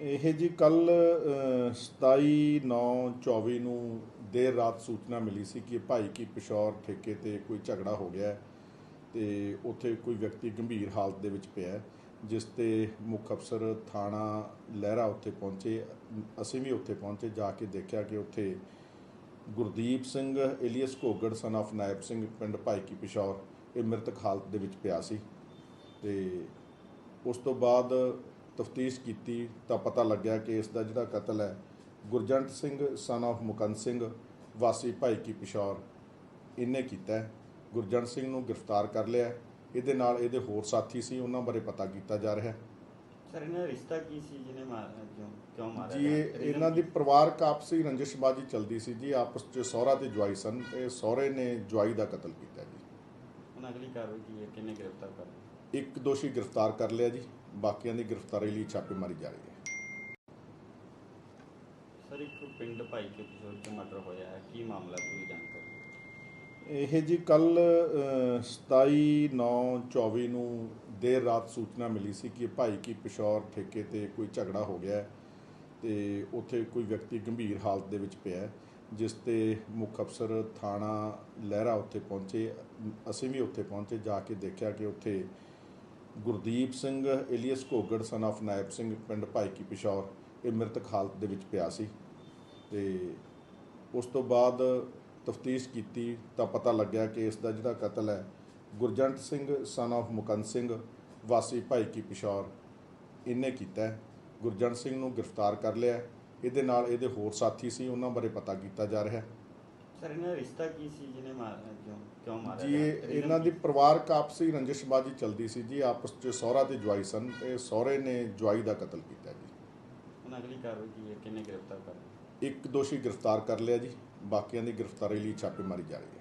ਇਹ ਜੀ ਕੱਲ 27 9 24 ਨੂੰ ਦੇਰ ਰਾਤ ਸੂਚਨਾ ਮਿਲੀ ਸੀ ਕਿ ਭਾਈ ਕੀ ਪਿਸ਼ੌਰ ਠੇਕੇ ਤੇ ਕੋਈ ਝਗੜਾ ਹੋ ਗਿਆ ਹੈ ਤੇ ਉੱਥੇ ਕੋਈ ਵਿਅਕਤੀ ਗੰਭੀਰ ਹਾਲਤ ਦੇ ਵਿੱਚ ਪਿਆ ਜਿਸ ਤੇ ਮੁੱਖ ਅਫਸਰ ਥਾਣਾ ਲਹਿਰਾ ਉੱਥੇ ਪਹੁੰਚੇ। ਅਸੀਂ ਵੀ ਉੱਥੇ ਪਹੁੰਚੇ, ਜਾ ਕੇ ਦੇਖਿਆ ਕਿ ਉੱਥੇ Gurdeep Singh alias Ghogar son of Naib Singh ਪਿੰਡ ਭਾਈ ਕੀ ਪਿਸ਼ੌਰ, ਇਹ ਮ੍ਰਿਤਕ ਹਾਲਤ ਦੇ ਵਿੱਚ ਪਿਆ ਸੀ। ਤੇ ਉਸ ਤੋਂ ਬਾਅਦ ਤਫਤੀਸ਼ ਕੀਤੀ ਤਾਂ ਪਤਾ ਲੱਗਿਆ ਕਿ ਇਸ ਦਾ ਜਿਹੜਾ ਕਤਲ ਹੈ ਗੁਰਜੰਟ ਸਿੰਘ ਸਨ of ਮੁਕੰਦ ਸਿੰਘ ਵਾਸੀ ਭਾਈ ਕੀ ਪਿਸ਼ੌਰ ਇਹਨੇ ਕੀਤਾ। ਗੁਰਜੰਟ ਸਿੰਘ ਨੂੰ ਗ੍ਰਿਫਤਾਰ ਕਰ ਲਿਆ। ਇਹਦੇ ਨਾਲ ਇਹਦੇ ਹੋਰ ਸਾਥੀ ਸੀ ਉਹਨਾਂ ਬਾਰੇ ਪਤਾ ਕੀਤਾ ਜਾ ਰਿਹਾ ਹੈ ਸਰ ਇਹਨਾਂ ਦਾ ਰਿਸ਼ਤਾ ਕੀ ਸੀ ਜਿਹਨੇ ਮਾਰਿਆ ਕਿਉਂ ਕਿਉਂ ਮਾਰਿਆ ਜੀ ਇਹਨਾਂ ਦੀ? ਪਰਿਵਾਰਕ ਆਪਸੀ ਰੰਜਿਸ਼ਬਾਜੀ ਚੱਲਦੀ ਸੀ ਜੀ ਆਪਸ 'ਚ ਸਹੁਰਾ ਤੇ ਜਵਾਈ ਸਨ ਤੇ ਸਹੁਰੇ ਨੇ ਜਵਾਈ ਦਾ ਕਤਲ ਕੀਤਾ ਜੀ ਹੁਣ ਅਗਲੀ ਕਾਰਵਾਈ ਕੀ ਹੈ ਕਿੰਨੇ ਗ੍ਰਿਫਤਾਰ ਕਰ? ਇੱਕ ਦੋਸ਼ੀ ਗ੍ਰਿਫਤਾਰ ਕਰ ਲਿਆ ਜੀ ਬਾਕੀਆਂ ਦੀ ਗ੍ਰਿਫਤਾਰੀ ਲਈ ਛਾਪੇਮਾਰੀ ਜਾਰੀ ਹੈ। ਸਰ ਇੱਕ ਪਿੰਡ ਭਾਈ ਕੇ ਪਿਛੋਰ ਚ ਮਰਡਰ ਹੋਇਆ ਹੈ। ਕੀ ਮਾਮਲਾ ਪੂਰੀ ਜਾਣਕਾਰੀ ਇਹ ਜੀ ਕੱਲ 27 9 24 ਨੂੰ ਦੇਰ ਰਾਤ ਸੂਚਨਾ ਮਿਲੀ ਸੀ ਕਿ ਭਾਈ ਕੀ ਪਿਸ਼ੌਰ ਠੇਕੇ ਤੇ ਕੋਈ ਝਗੜਾ ਹੋ ਗਿਆ ਤੇ ਉੱਥੇ ਕੋਈ ਵਿਅਕਤੀ ਗੰਭੀਰ ਹਾਲਤ ਦੇ ਵਿੱਚ ਪਿਆ ਜਿਸ ਤੇ ਮੁੱਖ ਅਫਸਰ ਥਾਣਾ ਲਹਿਰਾ ਉੱਥੇ ਪਹੁੰਚੇ ਅਸੀਂ ਵੀ ਉੱਥੇ ਪਹੁੰਚੇ ਜਾ ਕੇ ਦੇਖਿਆ ਕਿ ਉੱਥੇ Gurdeep Singh alias Ghogar son of Naib Singh, ਪਿੰਡ ਭਾਈ ਕੀ ਪਿਸ਼ੌਰ, ਇਹ ਮ੍ਰਿਤਕ ਹਾਲਤ ਦੇ ਵਿੱਚ ਪਿਆ ਸੀ। ਤੇ ਉਸ ਤੋਂ ਬਾਅਦ ਤਫਤੀਸ਼ ਕੀਤੀ ਤਾਂ ਪਤਾ ਲੱਗਿਆ ਕਿ ਇਸ ਦਾ ਜਿਹੜਾ ਕਤਲ ਹੈ, ਗੁਰਜੰਟ ਸਿੰਘ ਸਨ ਆਫ ਮੁਕੰਦ ਸਿੰਘ, ਵਾਸੀ ਭਾਈ ਕੀ ਪਿਸ਼ੌਰ, ਇਹਨੇ ਕੀਤਾ ਗੁਰਜੰਟ ਸਿੰਘ ਨੂੰ ਗ੍ਰਿਫਤਾਰ ਕਰ ਲਿਆ ਇਹਦੇ ਨਾਲ ਇਹਦੇ ਹੋਰ ਸਾਥੀ ਸੀ, ਉਹਨਾਂ ਬਾਰੇ ਪਤਾ ਕੀਤਾ ਜਾ ਰਿਹਾ ਹੈ। ਸਰ ਇਹਨਾਂ ਦਾ ਰਿਸ਼ਤਾ ਕੀ ਸੀ ਜਿਹਨੇ ਮਾਰਿਆ ਕਿਉਂ ਕਿਉਂ ਮਾਰਿਆ ਜੀ ਇਹ ਇਹਨਾਂ ਦੀ? ਪਰਿਵਾਰਕ ਆਪਸੀ ਰੰਜਿਸ਼ਬਾਜੀ ਚੱਲਦੀ ਸੀ ਜੀ ਆਪਸ 'ਚ ਸਹੁਰਾ ਤੇ ਜਵਾਈ ਸਨ ਤੇ ਸਹੁਰੇ ਨੇ ਜਵਾਈ ਦਾ ਕਤਲ ਕੀਤਾ ਜੀ ਹੁਣ ਅਗਲੀ ਕਾਰਵਾਈ ਕੀ ਹੈ ਕਿੰਨੇ ਗ੍ਰਿਫਤਾਰ ਕਰ ਲਏ? ਇੱਕ ਦੋਸ਼ੀ ਗ੍ਰਿਫਤਾਰ ਕਰ ਲਿਆ ਜੀ ਬਾਕੀਆਂ ਦੀ ਗ੍ਰਿਫਤਾਰੀ ਲਈ ਛਾਪੇਮਾਰੀ ਜਾਰੀ ਹੈ